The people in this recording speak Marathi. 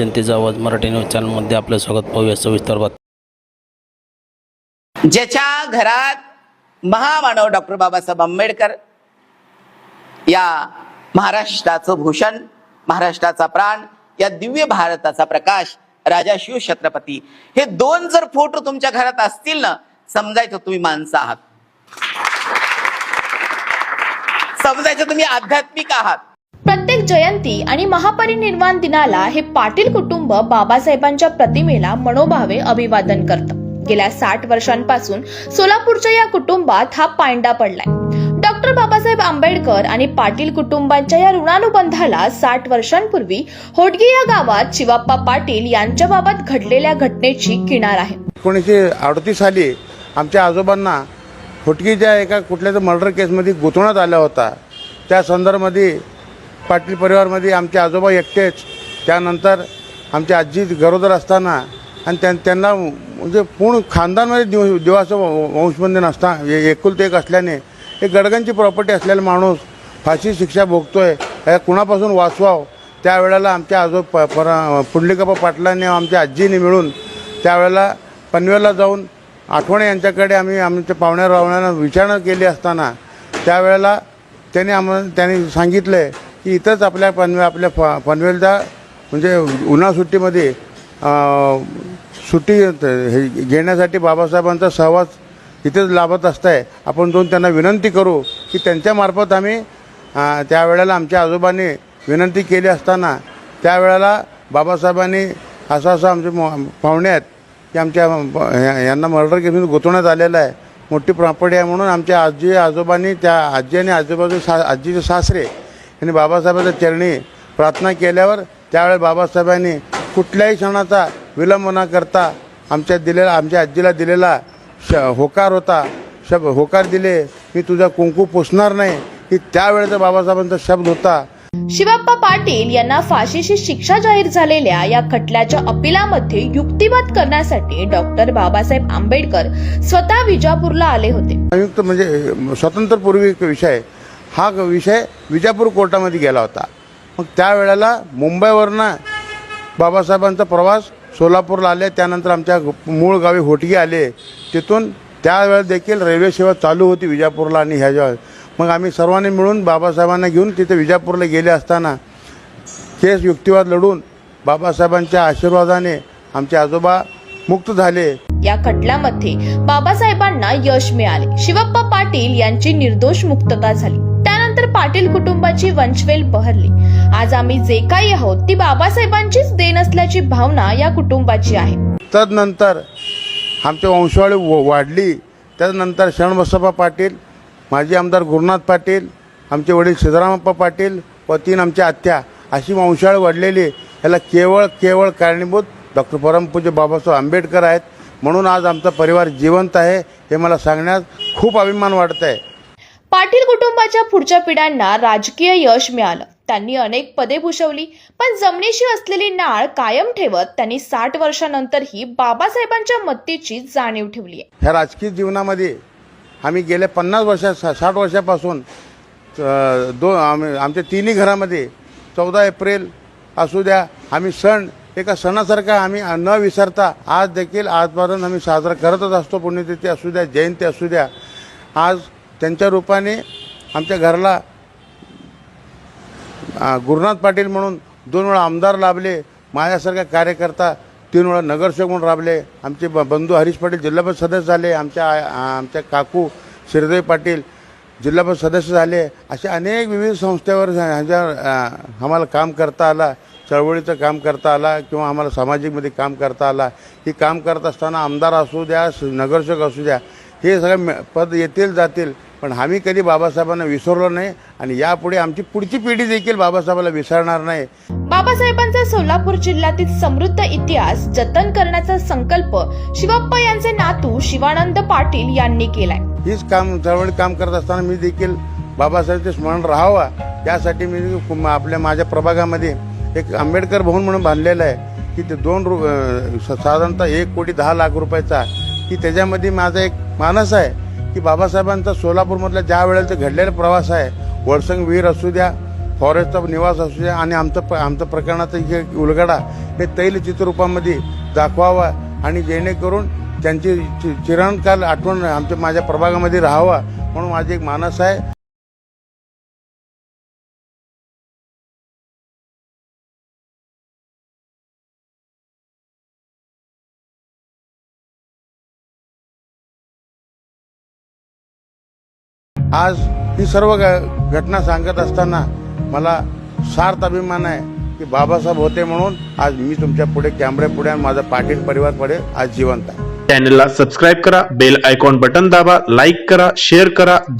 जनतेचा आवाज मराठी न्यूज चॅनलमध्ये आपलं स्वागत पाहूया सविस्तर बात ज्याच्या घरात महामानव डॉक्टर बाबासाहेब आंबेडकर या महाराष्ट्राचं भूषण महाराष्ट्राचा प्राण या दिव्य भारताचा प्रकाश राजा शिव छत्रपती हे दोन जर फोटो तुमच्या घरात असतील ना समजायचं तुम्ही माणसं आहात. समजायचं तुम्ही आध्यात्मिक आहात. जयंती आणि महापरिनिर्वाण दिनाला हे पाटील कुटुंब बाबासाहेबांच्या प्रतिमेला मनोभावे अभिवादन करतं. गेल्या साठ वर्षांपासून सोलापूरच्या या कुटुंबात हा पांडा पडलाय. डॉक्टर बाबासाहेब आंबेडकर आणि पाटील कुटुंबांच्या या ऋणानुबंधाला साठ वर्षांपूर्वी होडगी या गावात शिवाप्पा पाटील यांच्या बाबत घडलेल्या घटनेची किनार आहे. एकोणीसशे अडतीस साली आमच्या आजोबांना होटगीच्या एका कुठल्या मर्डर केसमध्ये गुंतवण्यात आला होता. त्या संदर्भामध्ये पाटील परिवारमध्ये आमचे आजोबा एकटेच. त्यानंतर आमची आजी गरोदर असताना आणि त्यां त्यांना म्हणजे पूर्ण खानदानमध्ये दिव देवाचं व- वंशबंधन असता एकुलते एक असल्याने एक गडगंची प्रॉपर्टी असलेला माणूस फाशी शिक्षा भोगतो या कुणापासून वाचवावं? त्यावेळेला आमच्या आजो प पर पुंडलिकप्पा पाटलांनी आमच्या आजीने मिळून त्यावेळेला पनवेलला जाऊन आठवणे यांच्याकडे आम्ही आमच्या पाहुण्या रावण्यांना विचारणा केली असताना त्यावेळेला त्यांनी आम्हाला त्यांनी सांगितलं आहे की इथंच आपल्या पनवे आपल्या फ पनवेलचा म्हणजे उन्हा सुट्टीमध्ये सुट्टी हे घेण्यासाठी बाबासाहेबांचा सहवास इथेच लाभत असताय. आपण जाऊन त्यांना विनंती करू की त्यांच्यामार्फत आम्ही त्यावेळेला आमच्या आजोबांनी विनंती केली असताना त्यावेळेला बाबासाहेबांनी असं असं आमचे पाहुणे आहेत की आमच्या यांना मर्डर केसून गुंतवण्यात आलेलं आहे. मोठी प्रॉपर्टी आहे म्हणून आमच्या आजी आजोबांनी त्या आजी आणि आजोबाचे सा आजीचे सासरे यांनी बाबासाहेबांच्या चरणी प्रार्थना केल्यावर त्यावेळेस बाबासाहेबांनी कुठल्याही क्षणाचा विलंब न करता आमच्या दिलेला आमच्या आजीला दिलेला श होकार होता. शब होकार दिले मी तुझा कुंकू पुसणार नाही. ही त्यावेळेचा बाबासाहेबांचा शब्द होता. शिवाप्पा पाटील यांना फाशीची शिक्षा जाहीर झालेल्या या खटल्याच्या अपिलामध्ये युक्तिवाद करण्यासाठी डॉक्टर बाबासाहेब आंबेडकर स्वतः विजापूरला आले होते. संयुक्त म्हणजे स्वातंत्र्यपूर्वी एक विषय हा विषय विजापूर कोर्टामध्ये गेला होता. मग त्यावेळेला मुंबईवरनं बाबासाहेबांचा प्रवास सोलापूरला आले त्यानंतर आमच्या मूळ गावी होटगी आले. तिथून त्यावेळेस देखील रेल्वे सेवा चालू होती विजापूरला आणि ह्याच्यावर मग आम्ही सर्वांनी मिळून बाबासाहेबांना घेऊन तिथे विजापूरला गेले असताना केस युक्तिवाद लढून बाबासाहेबांच्या आशीर्वादाने आमचे आजोबा मुक्त झाले. या खटल्यामध्ये बाबासाहेबांना यश मिळाले. शिवप्पा पाटील यांची निर्दोष मुक्तता झाली. त्यानंतर पाटील कुटुंबाची वंशवेल बहरली. आज आम्ही जे काही आहोत ती बाबासाहेबांचीच देण असल्याची भावना या कुटुंबाची आहे. तदनंतर आमची वंशावळी व- वाढली. त्यानंतर शरणबसप्पा पाटील माजी आमदार गुरुनाथ पाटील आमचे वडील सिद्धरामप्पा पाटील व तीन आमच्या आत्या अशी वंशावळ वाढलेली. याला केवळ केवळ कारणीभूत डॉक्टर परमपूज्य बाबासाहेब आंबेडकर आहेत. म्हणून आज आमचा परिवार जिवंत आहे हे मला सांगण्यात खूप अभिमान वाटत आहे पाटील कुटुंबाच्या पुढच्या पिढ्यांना राजकीय यश मिळालं. त्यांनी अनेक पदे भूषवली पण जमिनीशी असलेली नाळ कायम ठेवत त्यांनी साठ वर्षानंतरही बाबासाहेबांच्या मत्तेची जाणीव ठेवली आहे. ह्या राजकीय जीवनामध्ये आम्ही गेल्या पन्नास वर्षा साठ वर्षापासून अ, दो आम्ही आमच्या तिन्ही घरामध्ये चौदा एप्रिल असू द्या आम्ही सण एका सणासारखा आम्ही न विसरता आज देखील आजपर्यंत आम्ही साजरा करतच असतो. पुण्यतिथी असू द्या जयंती असू द्या. आज त्यांच्या रूपाने आमच्या घराला गुरुनाथ पाटील म्हणून दोन वेळा आमदार लाभले. माझ्यासारखा कार्यकर्ता तीन वेळा नगरसेवक म्हणून राबले. आमचे ब- बंधू हरीश पाटील जिल्हा परिषद सदस्य झाले. आमच्या आमच्या काकू श्रीदेवी पाटील जिल्हा परिषद सदस्य झाले. असे अनेक विविध संस्थेवर ह्याच्या आम्हाला काम करता आला. चळवळीचं काम करता आला किंवा आम्हाला सामाजिकमध्ये काम करता आला ही काम करत असताना आमदार असू द्या नगरसेवक असू द्या हे सगळे पद येतील जातील पण आम्ही कधी बाबासाहेबांना विसरलो नाही आणि यापुढे आमची पुढची पिढी देखील बाबासाहेबाला विसरणार नाही. बाबासाहेबांचा सोलापूर जिल्ह्यातील समृद्ध इतिहास जतन करण्याचा संकल्प शिवप्पा यांचे नातू शिवानंद पाटील यांनी केलाय. हीच काम चळवळीत काम करत असताना मी देखील बाबासाहेबचे स्मरण राहावा यासाठी मी आपल्या माझ्या प्रभागामध्ये एक आंबेडकर भवन म्हणून बांधलेलं आहे की ते दोन रु स- साधारणतः एक कोटी दहा लाख रुपयाचा की त्याच्यामध्ये माझा एक मानस आहे की बाबासाहेबांचा सोलापूरमधला ज्या वेळेला ते घडलेला प्रवास आहे वळसंग विहीर असू द्या फॉरेस्टचा निवास असू द्या आणि आमचं प- आमचं प्रकरणाचं जे उलगडा हे तैलचित्ररूपामध्ये दाखवावा आणि जेणेकरून त्यांची चि- आठवण आमच्या माझ्या प्रभागामध्ये राहावा म्हणून माझी एक मानस आहे. आज ही सर्व घटना सांगत असताना मला सार्थ अभिमान आहे की बाबासाहेब होते म्हणून आज मी तुमच्यापुढे कॅमेऱ्या पुढे आणि माझा पाटील परिवार पुढे आज जिवंत आहे. चॅनलला सबस्क्राईब करा बेल आयकॉन बटन दाबा लाईक करा शेअर करा. धन्यवाद.